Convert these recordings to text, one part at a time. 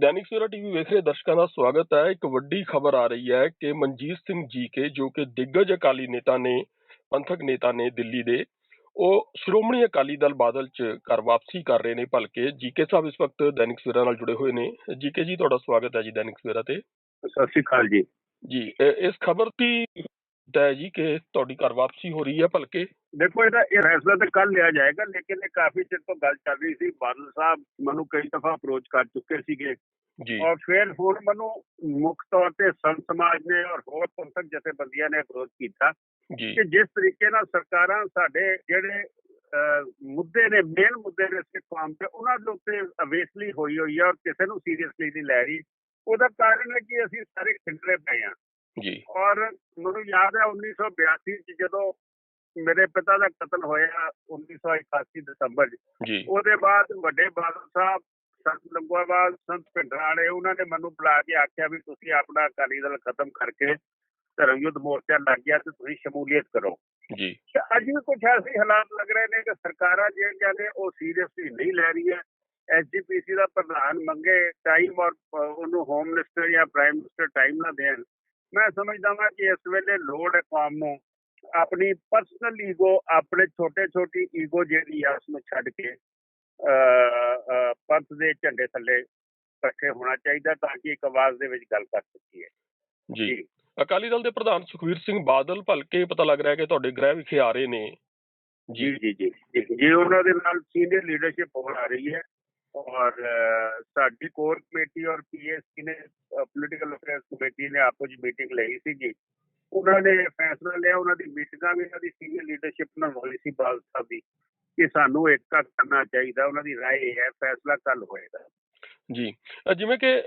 Dainik Savera TV ਵੇਖ ਰਹੇ ਦਰਸ਼ਕਾਂ ਦਾ ਸਵਾਗਤ ਹੈ ਇੱਕ ਵੱਡੀ ਖਬਰ ਆ ਰਹੀ ਹੈ ਕਿ ਮਨਜੀਤ ਸਿੰਘ ਜੀਕੇ ਜੋ ਕਿ ਦਿੱਗਜ ਅਕਾਲੀ ਨੇਤਾ ਨੇ ਪੰਥਕ ਨੇਤਾ ਨੇ ਦਿੱਲੀ ਦੇ ਉਹ ਸ਼੍ਰੋਮਣੀ ਅਕਾਲੀ ਦਲ ਬਾਦਲ ਚ ਘਰ ਵਾਪਸੀ ਕਰ ਰਹੇ ਨੇ ਭਲਕੇ ਜੀਕੇ ਸਾਹਿਬ ਇਸ ਵਕਤ ਦੈਨਿਕ ਸਵੇਰਾ ਨਾਲ ਜੁੜੇ ਹੋਏ ਨੇ ਜੀਕੇ ਜੀ ਤੁਹਾਡਾ ਸਵਾਗਤ ਹੈ ਜੀ ਦੈਨਿਕ ਸਵੇਰਾ ਤੇ ਸਤਿ ਸ਼੍ਰੀ ਅਕਾਲ ਜੀ ਜੀ ਇਸ ਖਬਰ ਦੀ ਹੈ ਜੀ ਕਿ ਤੁਹਾਡੀ ਘਰ ਵਾਪਸੀ ਹੋ ਰਹੀ ਹੈ ਭਲਕੇ। ਦੇਖੋ ਇਹਦਾ ਇਹ ਫੈਸਲਾ ਤਾਂ ਕੱਲ ਲਿਆ ਜਾਏਗਾ ਲੇਕਿਨ ਇਹ ਕਾਫੀ ਚਿਰ ਤੋਂ ਗੱਲ ਚੱਲ ਰਹੀ ਸੀ। ਬਾਦਲ ਸਾਹਿਬ ਮੈਨੂੰ ਕਈ ਦਫਾ ਅਪਰੋਚ ਕਰ ਚੁੱਕੇ ਸੀਗੇ। ਜੀ। ਔਰ ਫਿਰ ਹੁਣ ਮੈਨੂੰ ਮੁੱਖ ਤੌਰ ਤੇ ਸੰਤ ਸਮਾਜ ਨੇ ਔਰ ਹੋਰ ਪੰਥਕ ਜਥੇਬੰਦੀਆਂ ਨੇ ਅਪਰੋਚ ਕੀਤਾ ਕਿ ਜਿਸ ਤਰੀਕੇ ਨਾਲ ਸਰਕਾਰਾਂ ਸਾਡੇ ਜਿਹੜੇ ਮੁੱਦੇ ਨੇ ਮੇਨ ਮੁੱਦੇ ਨੇ ਸਿੱਖ ਕੌਮ ਤੇ ਉਹਨਾਂ ਦੇ ਉੱਤੇ ਅਵੇਸਲੀ ਹੋਈ ਹੋਈ ਹੈ ਔਰ ਕਿਸੇ ਨੂੰ ਸੀਰੀਅਸਲੀ ਨਹੀਂ ਲੈ ਰਹੀ। ਉਹਦਾ ਕਾਰਨ ਹੈ ਕਿ ਅਸੀਂ ਸਾਰੇ ਖਿੰਡਰੇ ਪਏ ਹਾਂ ਜੀ। ਔਰ ਮੈਨੂੰ ਯਾਦ ਹੈ 1982 ਚ ਜਦੋਂ ਮੇਰੇ ਪਿਤਾ ਦਾ ਕਤਲ ਹੋਇਆ 1981 ਦਸੰਬਰ ਜੀ। ਉਹਦੇ ਬਾਅਦ ਵੱਡੇ ਬਾਦਲ ਸਾਹਿਬ ਸੰਤ ਲੰਗੋਵਾਲ ਸੰਤ ਭਿੰਡਰਾਂ ਵਾਲੇ ਉਹਨਾਂ ਨੇ ਮੈਨੂੰ ਬੁਲਾ ਕੇ ਆਖਿਆ ਵੀ ਤੁਸੀਂ ਆਪਣਾ ਅਕਾਲੀ ਦਲ ਖਤਮ ਕਰਕੇ ਧਰਮ ਯੁੱਧ ਮੋਰਚਾ ਲੱਗ ਗਿਆ ਤੇ ਤੁਸੀਂ ਸ਼ਮੂਲੀਅਤ ਕਰੋ। ਜੀ। ਅੱਜ ਵੀ ਕੁਝ ਐਸੇ ਹਾਲਾਤ ਲੱਗ ਰਹੇ ਨੇ ਕਿ ਸਰਕਾਰਾਂ ਜਿਹੜੀਆਂ ਨੇ ਉਹ ਸੀਰੀਅਸਲੀ ਨਹੀਂ ਲੈ ਰਹੀਆਂ। ਐਸਜੀਪੀਸੀ ਦਾ ਪ੍ਰਧਾਨ ਮੰਗੇ ਟਾਈਮ ਔਰ ਉਹਨੂੰ ਹੋਮ ਮਿਨਿਸਟਰ ਜਾਂ ਪ੍ਰਾਈਮ ਮਿਨਿਸਟਰ ਟਾਈਮ ਨਾ ਦੇਣ। ਮੈਂ ਸਮਝਦਾ ਹਾਂ ਕਿ ਇਸ ਵੇਲੇ ਲੋੜ ਹੈ ਕੌਮ ਨੂੰ। ਆਪਣੀ ਪਰਸਨਲ ਈਗੋ ਆਪਣੇ ਛੋਟੇ ਛੋਟੀ ਈਗੋ ਜਿਹੜੀ ਆ ਉਸ ਨੂੰ ਛੱਡ ਕੇ ਪੰਥ ਦੇ ਝੰਡੇ ਥੱਲੇ ਇਕੱਠੇ ਹੋਣਾ ਚਾਹੀਦਾ ਤਾਂ ਕਿ ਇੱਕ ਆਵਾਜ਼ ਦੇ ਵਿੱਚ ਗੱਲ ਕਰ ਸਕੀਏ। ਜੀ। ਅਕਾਲੀ ਦਲ ਦੇ ਪ੍ਰਧਾਨ ਸੁਖਵੀਰ ਸਿੰਘ ਬਾਦਲ ਭਲਕੇ ਪਤਾ ਲੱਗ ਰਿਹਾ ਕਿ ਤੁਹਾਡੇ ਗ੍ਰਹਿ ਵਿਖੇ ਆ ਰਹੇ ਨੇ। ਜੀ ਜੀ ਜੀ। ਜੀ ਉਹਨਾਂ ਦੇ ਨਾਲ ਸੀਨੀਅਰ ਲੀਡਰਸ਼ਿਪ ਹੋ ਆ ਰਹੀ ਹੈ। ਔਰ ਸਾਡੀ ਕੋਰ ਕਮੇਟੀ ਔਰ ਪੀਐਸਸੀ ਨੇ ਪੋਲੀਟੀਕਲ ਅਫੇਅਰਸ ਕਮੇਟੀ ਨੇ ਆਪੋ ਜੀ ਮੀਟਿੰਗ ਲਈ ਸੀਗੀ। ਉਹਨਾਂ ਨੇ ਫੈਸਲਾ ਲਿਆ ਉਹਨਾਂ ਦੀ ਮੀਟਿੰਗਾਂ ਵੀ ਉਹਨਾਂ ਦੀ ਸੀਨੀਅਰ ਲੀਡਰਸ਼ਿਪ ਨਾਲ ਹੋਈ ਸੀ ਬਾਲ ਸਾਹਿਬ ਦੀ ਕਿ ਸਾਨੂੰ ਏਕਤਾ ਕਰਨਾ ਚਾਹੀਦਾ ਉਹਨਾਂ ਦੀ ਰਾਏ ਹੈ ਫੈਸਲਾ ਕੱਲ ਹੋਏਗਾ। ਜੀ। ਅ, ਜਿਵੇਂ ਕਿ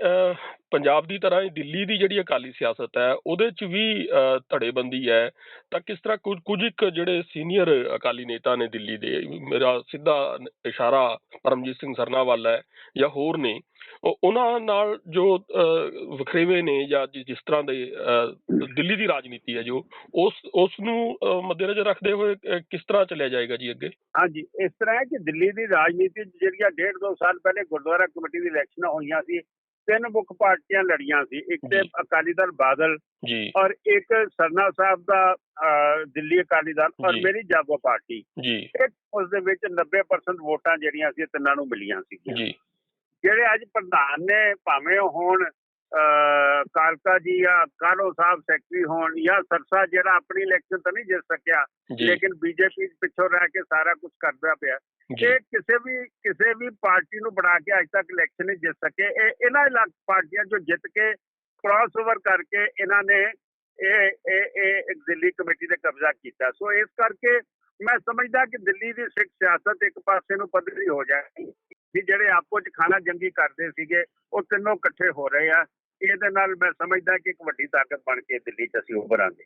ਪੰਜਾਬ ਦੀ ਤਰ੍ਹਾਂ ਹੀ ਦਿੱਲੀ ਦੀ ਜਿਹੜੀ ਅਕਾਲੀ ਸਿਆਸਤ ਹੈ ਉਹਦੇ ਚ ਵੀ ਅ, ਧੜੇਬੰਦੀ ਹੈ। ਤਾਂ ਕਿਸ ਤਰ੍ਹਾਂ ਕੁਝ ਕੁਝ ਇੱਕ ਜਿਹੜੇ ਸੀਨੀਅਰ ਅਕਾਲੀ ਨੇਤਾ ਨੇ ਦਿੱਲੀ ਦੇ ਮੇਰਾ ਸਿੱਧਾ ਇਸ਼ਾਰਾ ਪਰਮਜੀਤ ਸਿੰਘ ਸਰਨਾ ਵੱਲ ਹੈ ਜਾਂ ਹੋਰ ਨੇ ਉਹਨਾਂ ਨਾਲ ਜੋ ਵਖਰੇਵੇ ਨੇ ਜਾਂ ਜਿਸ ਤਰ੍ਹਾਂ ਦੇ ਅ, ਦਿੱਲੀ ਦੀ ਰਾਜਨੀਤੀ ਹੈ ਜੋ ਉਸ ਉਸ ਨੂੰ ਮੱਦੇਨਜ਼ਰ ਰੱਖਦੇ ਹੋਏ ਕਿਸ ਤਰ੍ਹਾਂ ਚੱਲਿਆ ਜਾਏਗਾ ਜੀ ਅੱਗੇ? ਹਾਂਜੀ ਇਸ ਤਰ੍ਹਾਂ ਹੈ ਕਿ ਦਿੱਲੀ ਦੀ ਰਾਜਨੀਤੀ ਜਿਹੜੀਆਂ ਡੇਢ ਦੋ ਸਾਲ ਪਹਿਲੇ ਗੁਰਦੁਆਰਾ ਕਮੇਟੀ ਦੀ ਇਲੈਕਸ਼ਨਾਂ ਹੋਈਆਂ ਸੀ ਤਿੰਨ ਮੁੱਖ ਪਾਰਟੀਆਂ ਲੜੀਆਂ ਸੀ ਇੱਕ ਤੇ। ਅਕਾਲੀ ਦਲ ਬਾਦਲ ਜੀ। ਔਰ ਇੱਕ ਸਰਨਾ ਸਾਹਿਬ ਦਾ ਦਿੱਲੀ ਅਕਾਲੀ ਦਲ ਔਰ। ਮੇਰੀ ਜਾਗੋ ਪਾਰਟੀ। ਜੀ। ਇੱਕ ਉਸ ਦੇ ਵਿੱਚ 90% ਵੋਟਾਂ ਜਿਹੜੀਆਂ ਸੀ ਤਿੰਨਾਂ ਨੂੰ ਮਿਲੀਆਂ ਸੀ ਜੀ। ਜਿਹੜੇ ਅੱਜ ਪ੍ਰਧਾਨ ਨੇ ਭਾਵੇਂ ਹੋਣ ਕਾਲਕਾ ਜੀ ਜਾਂ ਕਾਲੋ ਸਾਹਿਬ ਸੈਕਟਰੀ ਹੋਣ ਜਾਂ ਸਰਸਾ ਜਿਹੜਾ ਆਪਣੀ ਇਲੈਕਸ਼ਨ ਤਾਂ ਨਹੀਂ ਜਿੱਤ ਸਕਿਆ ਲੇਕਿਨ ਬੀਜੇਪੀ ਪਿੱਛੋਂ ਰਹਿ ਕੇ ਸਾਰਾ ਕੁਝ ਕਰਦਾ ਪਿਆ। ਇਹ ਕਿਸੇ ਵੀ ਕਿਸੇ ਵੀ ਪਾਰਟੀ ਨੂੰ ਬਣਾ ਕੇ ਅੱਜ ਤੱਕ ਇਲੈਕਸ਼ਨ ਨਹੀਂ ਜਿੱਤ ਸਕੇ। ਇਹ ਇਹਨਾਂ ਇਲਾਕ ਪਾਰਟੀਆਂ ਜੋ ਜਿੱਤ ਕੇ ਕ੍ਰਾਸ ਓਵਰ ਕਰਕੇ ਇਹਨਾਂ ਨੇ ਇਹ ਇਹ ਇਹ ਇੱਕ ਦਿੱਲੀ ਕਮੇਟੀ ਤੇ ਕਬਜ਼ਾ ਕੀਤਾ। ਸੋ ਇਸ ਕਰਕੇ ਮੈਂ ਸਮਝਦਾ ਕਿ ਦਿੱਲੀ ਦੀ ਸਿੱਖ ਸਿਆਸਤ ਇੱਕ ਪਾਸੇ ਨੂੰ ਪੱਧਰੀ ਹੋ ਜਾਏ ਵੀ ਜਿਹੜੇ ਆਪੋ ਚ ਖਾਣਾ ਜੰਗੀ ਕਰਦੇ ਸੀਗੇ ਉਹ ਤਿੰਨੋਂ ਇਕੱਠੇ ਹੋ ਰਹੇ ਆ। ਇਹਦੇ ਨਾਲ ਮੈਂ ਸਮਝਦਾ ਕਿ ਇੱਕ ਵੱਡੀ ਤਾਕਤ ਬਣ ਕੇ ਦਿੱਲੀ ਚ ਅਸੀਂ ਉਭਰਾਂਗੇ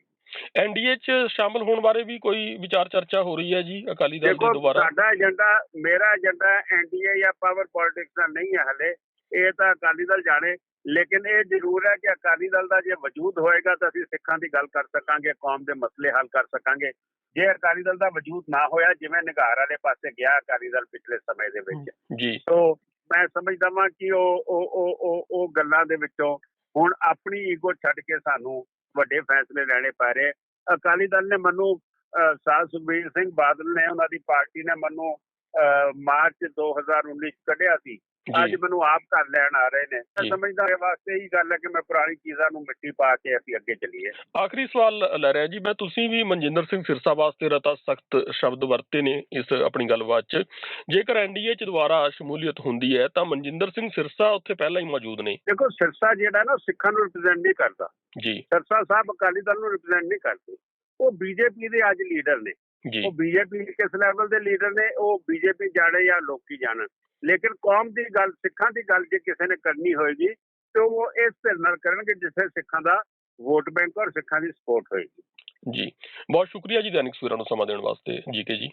ਐਨਡੀਏ ਚ ਸ਼ਾਮਲ ਹੋਣ ਬਾਰੇ ਵੀ ਕੋਈ ਵਿਚਾਰ ਚਰਚਾ ਹੋ ਰਹੀ ਹੈ ਜੀ? ਅਕਾਲੀ ਦਲ ਦੀ ਦੁਬਾਰਾ। ਸਾਡਾ ਏਜੰਡਾ ਮੇਰਾ ਏਜੰਡਾ ਐਨਡੀਏ ਜਾਂ ਪਾਵਰ ਪੋਲਿਟਿਕਸ ਦਾ ਨਹੀਂ ਹੈ ਹਲੇ। ਇਹ ਤਾਂ ਅਕਾਲੀ ਦਲ ਜਾਣੇ। ਲੇਕਿਨ ਇਹ ਜ਼ਰੂਰ ਹੈ ਕਿ ਅਕਾਲੀ ਦਲ ਦਾ ਜੇ ਵਜੂਦ ਹੋਏਗਾ ਤਾਂ ਅਸੀਂ ਸਿੱਖਾਂ ਦੀ ਗੱਲ ਕਰ ਸਕਾਂਗੇ ਕੌਮ ਦੇ ਮਸਲੇ ਹੱਲ ਕਰ ਸਕਾਂਗੇ। ਜੇ ਅਕਾਲੀ ਦਲ ਦਾ ਵਜੂਦ ਨਾ ਹੋਇਆ ਜਿਵੇਂ ਨਿਗਾਰ ਵਾਲੇ ਪਾਸੇ ਗਿਆ ਅਕਾਲੀ ਦਲ ਪਿਛਲੇ ਸਮੇਂ ਦੇ ਵਿੱਚ। ਜੀ। ਸੋ ਮੈਂ ਸਮਝਦਾ ਵਾਂ ਕਿ ਉਹ ਉਹ ਉਹ ਉਹ ਗੱਲਾਂ ਦੇ ਵਿੱਚੋਂ ਹੁਣ ਆਪਣੀ ਈਗੋ ਛੱਡ ਕੇ ਸਾਨੂੰ ਵੱਡੇ ਫੈਸਲੇ ਲੈਣੇ ਪੈ ਰਹੇ। ਅਕਾਲੀ ਦਲ ਨੇ ਮੈਨੂੰ ਅਹ, ਸੁਖਬੀਰ ਸਿੰਘ ਬਾਦਲ ਨੇ ਉਹਨਾਂ ਦੀ ਪਾਰਟੀ ਨੇ ਮੈਨੂੰ ਅਹ, ਮਾਰਚ 2019 ਚ ਕੱਢਿਆ ਸੀ। ਅੱਜ ਮੈਨੂੰ ਆਪ ਘਰ ਲੈਣ ਆ ਰਹੇ ਨੇ। ਮੈਂ। ਸਮਝਦਾ ਇਹ ਵਾਸਤੇ ਹੀ ਗੱਲ ਹੈ ਕਿ ਮੈਂ ਪੁਰਾਣੀ ਚੀਜ਼ਾਂ ਨੂੰ ਮਿੱਟੀ ਪਾ ਕੇ ਅਸੀਂ ਅੱਗੇ ਚੱਲੀਏ। ਆਖਰੀ ਸਵਾਲ ਲੈ ਰਿਹਾ ਜੀ ਮੈਂ ਤੁਸੀਂ ਵੀ ਮਨਜਿੰਦਰ ਸਿੰਘ ਸਿਰਸਾ ਵਾਸਤੇ ਰਤਾ ਸਖਤ ਸ਼ਬਦ ਵਰਤੇ ਨੇ ਇਸ ਆਪਣੀ ਗੱਲਬਾਤ 'ਚ। ਜੇਕਰ ਐਨਡੀਏ 'ਚ ਦੁਬਾਰਾ ਸ਼ਮੂਲੀਅਤ ਹੁੰਦੀ ਹੈ ਤਾਂ ਮਨਜਿੰਦਰ ਸਿੰਘ ਸਿਰਸਾ ਉੱਥੇ ਪਹਿਲਾਂ ਹੀ ਮੌਜੂਦ ਨੇ। ਦੇਖੋ ਸਿਰਸਾ ਜਿਹੜਾ ਨਾ ਸਿੱਖਾਂ ਨੂੰ ਰਿਪਰੈਜ਼ੈਂਟ ਨਹੀਂ ਕਰਦਾ। ਜੀ। ਸਿਰਸਾ ਸਾਹਿਬ ਅਕਾਲੀ ਦਲ ਨੂੰ ਰਿਪਰੈਜ਼ੈਂਟ ਨਹੀਂ ਕਰਦੇ। ਉਹ ਬੀਜੇਪੀ ਦੇ ਅੱਜ ਲੀਡਰ ਨੇ। ਉਹ ਬੀਜੇਪੀ ਕਿਸ ਲੈਵਲ ਦੇ ਲੀਡਰ ਨੇ ਉਹ ਬੀਜੇਪੀ ਜਾਣੇ ਜਾਂ ਲੋਕੀ ਜਾਣਨ ਲੇਕਿਨ ਕੌਮ ਦੀ ਗੱਲ ਸਿੱਖਾਂ ਦੀ ਗੱਲ ਜੇ ਕਿਸੇ ਨੇ ਕਰਨੀ ਹੋਏਗੀ ਤੇ ਉਹ ਇਸ ਧਿਰ ਨਾਲ ਕਰਨਗੇ ਜਿੱਥੇ ਸਿੱਖਾਂ ਦਾ ਵੋਟ ਬੈਂਕ ਔਰ ਸਿੱਖਾਂ ਦੀ ਸਪੋਰਟ ਹੋਏਗੀ। ਜੀ। ਬਹੁਤ ਸ਼ੁਕਰੀਆ ਜੀ ਦੈਨਿਕ ਸਵੇਰਾ ਨੂੰ ਸਮਾਂ ਦੇਣ ਵਾਸਤੇ ਜੀਕੇ ਜੀ।